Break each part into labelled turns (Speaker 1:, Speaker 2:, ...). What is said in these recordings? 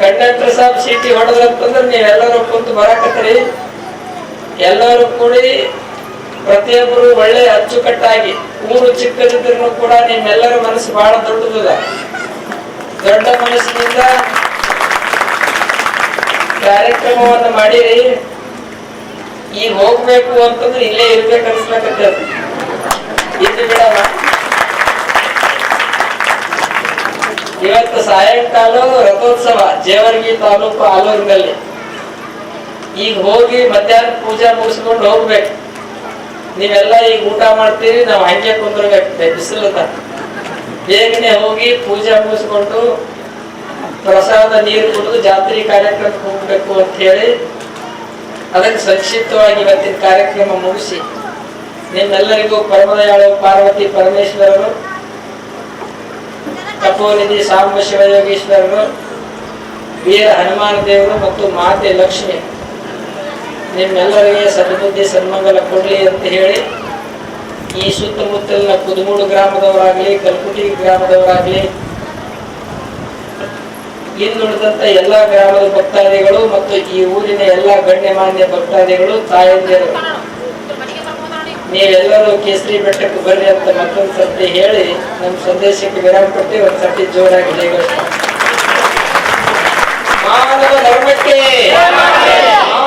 Speaker 1: Conductor Sab ಸೀಟಿ ಹೊಡೆದ್ರಂತಂದ್ರೆ ನೀವೆಲ್ಲರೂ ಕುಂತು ಬರಾಕತ್ತೀರಿ. ಎಲ್ಲರೂ ಕೂಡಿ ಪ್ರತಿಯೊಬ್ಬರು ಒಳ್ಳೆ ಅಚ್ಚುಕಟ್ಟಾಗಿ, ಊರು ಚಿಕ್ಕದಿದ್ರು ಕೂಡ ನಿಮ್ಮೆಲ್ಲರ ಮನಸ್ಸು ಬಹಳ ದೊಡ್ಡದಿಲ್ಲ ದೊಡ್ಡ ಮನಸ್ಸಿನಿಂದ ಕಾರ್ಯಕ್ರಮವನ್ನು ಮಾಡಿರಿ. ಈಗ ಹೋಗ್ಬೇಕು ಅಂತಂದ್ರೆ ಇಲ್ಲೇ ಇರ್ಬೇಕು ಅನ್ಸ್ಲಕತ್ತದ. ಇದು ಬಿಡಲ್ಲ. ಇವತ್ತು ಸಾಯಂಕಾಲ ರಥೋತ್ಸವ ಜೇವರ್ಗಿ ತಾಲೂಕು ಆಲೂರಿನಲ್ಲಿ. ಈಗ ಹೋಗಿ ಮಧ್ಯಾಹ್ನ ಪೂಜೆ ಮುಗಿಸ್ಕೊಂಡು ಹೋಗ್ಬೇಕು. ನೀವೆಲ್ಲ ಈಗ ಊಟ ಮಾಡ್ತೀರಿ, ನಾವು ಹಂಗೆ ಕುಂದ್ರಬೇಕು ಬಿಸಿಲದ ಬೇಗನೆ ಹೋಗಿ ಪೂಜೆ ಮುಗಿಸ್ಕೊಂಡು ಪ್ರಸಾದ ನೀರು ಕುಡಿದು ಜಾತ್ರೆ ಕಾರ್ಯಕ್ರಮಕ್ಕೆ ಹೋಗ್ಬೇಕು ಅಂತ ಹೇಳಿ, ಅದಕ್ಕೆ ಸಂಕ್ಷಿಪ್ತವಾಗಿ ಇವತ್ತಿನ ಕಾರ್ಯಕ್ರಮ ಮುಗಿಸಿ. ನಿಮ್ಮೆಲ್ಲರಿಗೂ ಪರಮದಯಾಳು ಪಾರ್ವತಿ ಪರಮೇಶ್ವರರು ತಪೋನಿಧಿ ಸಾಂಬ ಶಿವಯೋಗೀಶ್ವರರು ವೀರ ಹನುಮಾನ ದೇವರು ಮತ್ತು ಮಾತೆ ಲಕ್ಷ್ಮಿ. ನಿಮ್ಮೆಲ್ಲರಿಗೆ ಸದ್ಬುದ್ಧಿ, ಸನ್ಮಂಗಲ ಕೊಡಲಿ ಅಂತ ಹೇಳಿ, ಈ ಸುತ್ತಮುತ್ತಲಿನ ಕುದುಮೂಡು ಗ್ರಾಮದವರಾಗಲಿ, ಕಲ್ಕುಟಿ ಗ್ರಾಮದವರಾಗಲಿ, ಇನ್ನುಳಿದಂತ ಎಲ್ಲ ಗ್ರಾಮದ ಭಕ್ತಾದಿಗಳು ಮತ್ತು ಈ ಊರಿನ ಎಲ್ಲ ಗಣ್ಯಮಾನ್ಯ ಭಕ್ತಾದಿಗಳು, ತಾಯಂದಿರು. ನೀವೆಲ್ಲರೂ ಕೇಸರಿ ಬೆಟ್ಟಕ್ಕೆ ಬರ್ರಿ ಅಂತ ಮತ್ತೊಂದು ಸರ್ತಿ ಹೇಳಿ ನಮ್ಮ ಸಂದೇಶಕ್ಕೆ ವಿರಾಮ ಕೊಟ್ಟು ಒಂದು ಸರ್ತಿ ಜೋರಾಗಿ ಮಾನವ ಧರ್ಮಕ್ಕೆ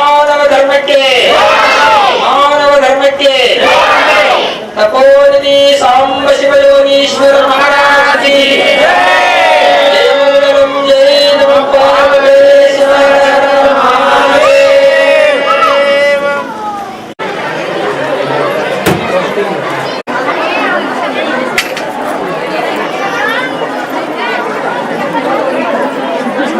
Speaker 1: ಮಾನವ ಧರ್ಮಕ್ಕೆ ಮಾನವ ಧರ್ಮಕ್ಕೆ, ತಪೋನಿಧಿ ಸಾಂಬ ಶಿವಯೋಗೀಶ್ವರ ಮಹಾರಾಜ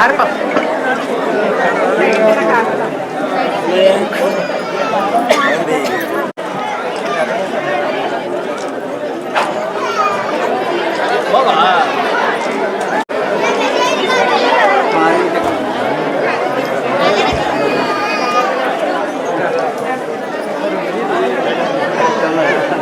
Speaker 2: Arif Thank you.